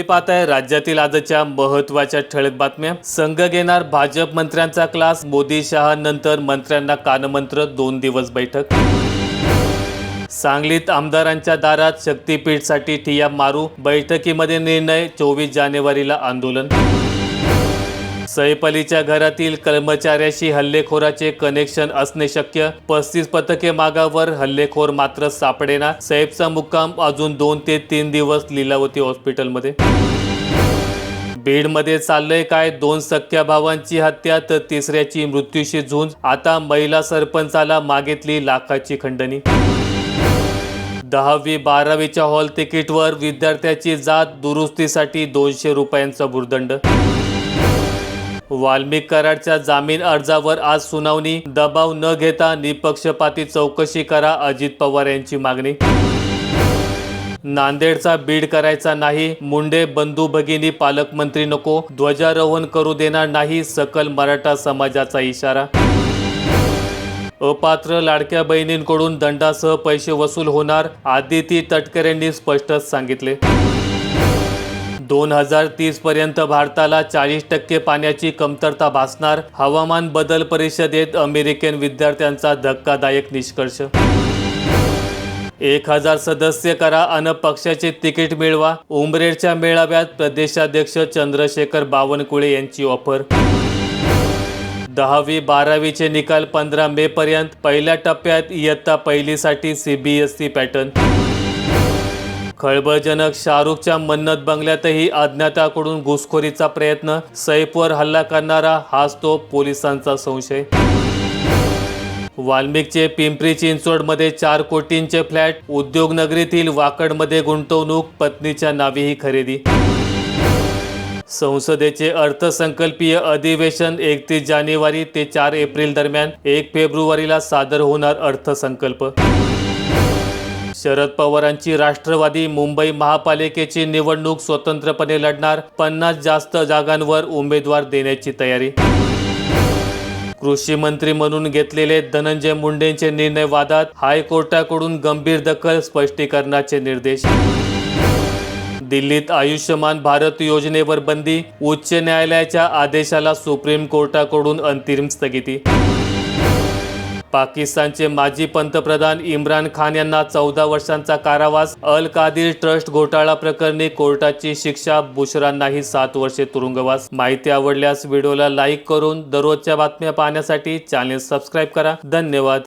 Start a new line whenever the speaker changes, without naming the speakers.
तुम्ही पाहताय राज्यातील आजच्या महत्त्वाच्या ठळक बातम्या. संघ घेणार भाजप मंत्र्यांचा क्लास मोदी शहा नंतर मंत्र्यांना कानमंत्र दोन दिवस बैठक. सांगलीत आमदारांच्या दारात शक्तीपीठसाठी ठिया मारू. बैठकीमध्ये निर्णय चोवीस जानेवारीला आंदोलन. सैफ अलीच्या घरातील कर्मचाऱ्याशी हल्लेखोराचे कनेक्शन असणे शक्य. पस्तीस पथके मागावर हल्लेखोर मात्र सापडेना. सैफचा मुक्काम अजून दोन ते तीन दिवस लीलावती हॉस्पिटलमध्ये. बीडमध्ये चाललंय काय? दोन सख्या भावांची हत्या तर तिसऱ्याची मृत्यूशी झुंज. आता महिला सरपंचाला मागितली लाखाची खंडणी. दहावी बारावीच्या हॉल तिकीटवर विद्यार्थ्याची जात दुरुस्तीसाठी दोनशे रुपयांचा भुर्दंड. वाल्मिक कराडच्या जामीन अर्जावर आज सुनावणी. दबाव न घेता निपक्षपाती चौकशी करा अजित पवार यांची मागणी. नांदेडचा बीड करायचा नाही मुंडे बंधू भगिनी पालकमंत्री नको ध्वजारोहण करू देणार नाही सकल मराठा समाजाचा इशारा. अपात्र लाडक्या बहिणींकडून दंडासह पैसे वसूल होणार आदिती तटकरेंनी स्पष्टच सांगितले. दोन हजार तीस पर्यंत भारताला चाळीस टक्के पाण्याची कमतरता भासणार. हवामान बदल परिषदेत अमेरिकन विद्यार्थ्यांचा धक्कादायक निष्कर्ष. एक हजार सदस्य करा अन पक्षाचे तिकीट मिळवा. उमरेडच्या मेळाव्यात प्रदेशाध्यक्ष चंद्रशेखर बावनकुळे यांची ऑफर. दहावी बारावीचे निकाल पंधरा मे पर्यंत. पहिल्या टप्प्यात इयत्ता पहिलीसाठी सीबीएसई पॅटर्न. खळबळजनक शाहरुखच्या मन्नत बंगल्यातही अज्ञाताकडून घुसखोरीचा प्रयत्न सैफवर हल्ला करणारा हाच तो पोलिसांचा संशय. वाल्मिकचे पिंपरी चिंचवडमध्ये चार कोटींचे फ्लॅट उद्योगनगरीतील वाकडमध्ये गुंतवणूक पत्नीच्या नावीही खरेदी. संसदेचे अर्थसंकल्पीय अधिवेशन एकतीस जानेवारी ते चार एप्रिल दरम्यान एक फेब्रुवारीला सादर होणार अर्थसंकल्प. शरद पवारांची राष्ट्रवादी मुंबई महापालिकेची निवडणूक स्वतंत्रपणे लढणार पन्नास जास्त जागांवर उमेदवार देण्याची तयारी. कृषी मंत्री म्हणून घेतलेले धनंजय मुंडेंचे निर्णय वादात हायकोर्टाकडून गंभीर दखल स्पष्टीकरणाचे निर्देश. दिल्लीत आयुष्यमान भारत योजनेवर बंदी उच्च न्यायालयाच्या आदेशाला सुप्रीम कोर्टाकडून अंतिम स्थगिती. पाकिस्तानचे माजी पंतप्रधान इम्रान खान यांना चौदा वर्षांचा कारावास अल कादिर ट्रस्ट घोटाळा प्रकरणी कोर्टाची शिक्षा बुशरांनाही सात वर्षे तुरुंगवास. माहिती आवडल्यास व्हिडिओला लाईक करून दररोजच्या बातम्या पाहण्यासाठी चॅनेल सबस्क्राईब करा. धन्यवाद.